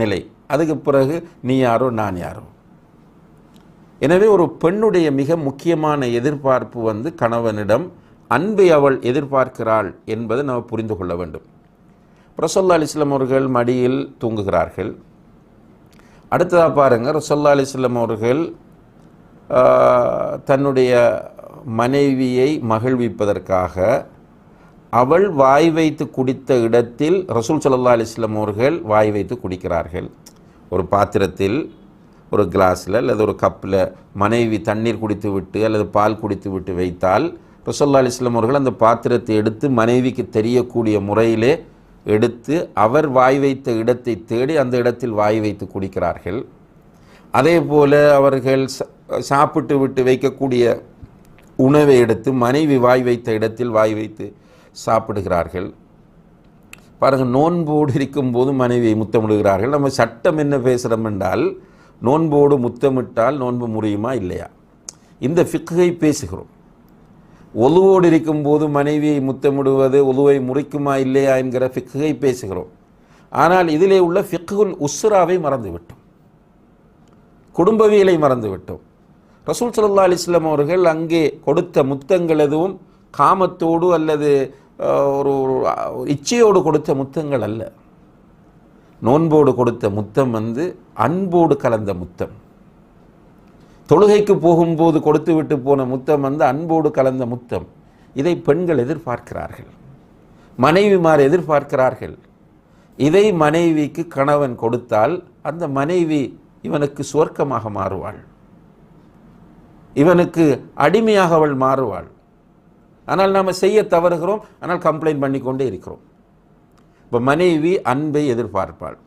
நிலை. அதுக்கு பிறகு நீ யாரோ நான் யாரோ. எனவே ஒரு பெண்ணுடைய மிக முக்கியமான எதிர்பார்ப்பு வந்து கணவனிடம் அன்பை அவள் எதிர்பார்க்கிறாள் என்பதை நாம் புரிந்து கொள்ள வேண்டும். ரசோல்லா அலிஸ்லாம் அவர்கள் மடியில் தூங்குகிறார்கள். அடுத்ததாக பாருங்கள் ரசோல்லா அலிஸ்லாம் அவர்கள் தன்னுடைய மனைவியை மகிழ்விப்பதற்காக அவள் வாய் வைத்து குடித்த இடத்தில் ரசூல் சல்லா அலைஹி அவர்கள் வாய் வைத்து குடிக்கிறார்கள். ஒரு பாத்திரத்தில் ஒரு கிளாஸில் அல்லது ஒரு கப்பில் மனைவி தண்ணீர் குடித்து விட்டு அல்லது பால் குடித்து விட்டு வைத்தால் ரசோல்லா அலிஸ்லாம் அவர்கள் அந்த பாத்திரத்தை எடுத்து மனைவிக்கு தெரியக்கூடிய முறையிலே எடுத்து அவர் வாய் வைத்த இடத்தை தேடி அந்த இடத்தில் வாய் வைத்து குடிக்கிறார்கள். அதே போல் அவர்கள் ச- சாப்பிட்டு விட்டு வைக்கக்கூடிய உணவை எடுத்து மனைவி வாய் வைத்த இடத்தில் வாய் வைத்து சாப்பிடுகிறார்கள். பாருங்கள் நோன்போடு இருக்கும்போது மனைவியை முத்தமிடுகிறார்கள். நம்ம சட்டம் என்ன பேசுகிறோம் என்றால் நோன்போடு முத்தமிட்டால் நோன்பு முடியுமா இல்லையா? இந்த ஃபிக்கை பேசுகிறோம். ஒலுவோடு இருக்கும்போது மனைவியை முத்தமிடுவது ஒலுவை முறிக்குமா இல்லையா என்கிற ஃபிக்கை பேசுகிறோம். ஆனால் இதிலே உள்ள ஃபிக்குல் உஸ்ராவை மறந்துவிட்டோம். குடும்பவியலை மறந்துவிட்டோம். ரசூல் சல்லா அலிஸ்லாம் அவர்கள் அங்கே கொடுத்த முத்தங்கள் எதுவும் காமத்தோடு அல்லது ஒரு ஒரு இச்சையோடு கொடுத்த முத்தங்கள் அல்ல. நோன்போடு கொடுத்த முத்தம் வந்து அன்போடு கலந்த முத்தம். தொழுகைக்கு போகும்போது கொடுத்து விட்டு போன முத்தம் வந்து அன்போடு கலந்த முத்தம். இதை பெண்கள் எதிர்பார்க்கிறார்கள். மனைவிமார் எதிர்பார்க்கிறார்கள். இதை மனைவிக்கு கணவன் கொடுத்தால் அந்த மனைவி இவனுக்கு சுவர்க்கமாக மாறுவாள். இவனுக்கு அடிமையாக அவள் மாறுவாள். ஆனால் நாம் செய்ய தவறுகிறோம் ஆனால் கம்ப்ளைண்ட் பண்ணிக்கொண்டே இருக்கிறோம். இப்போ மனைவி அன்பை எதிர்பார்ப்பாள்.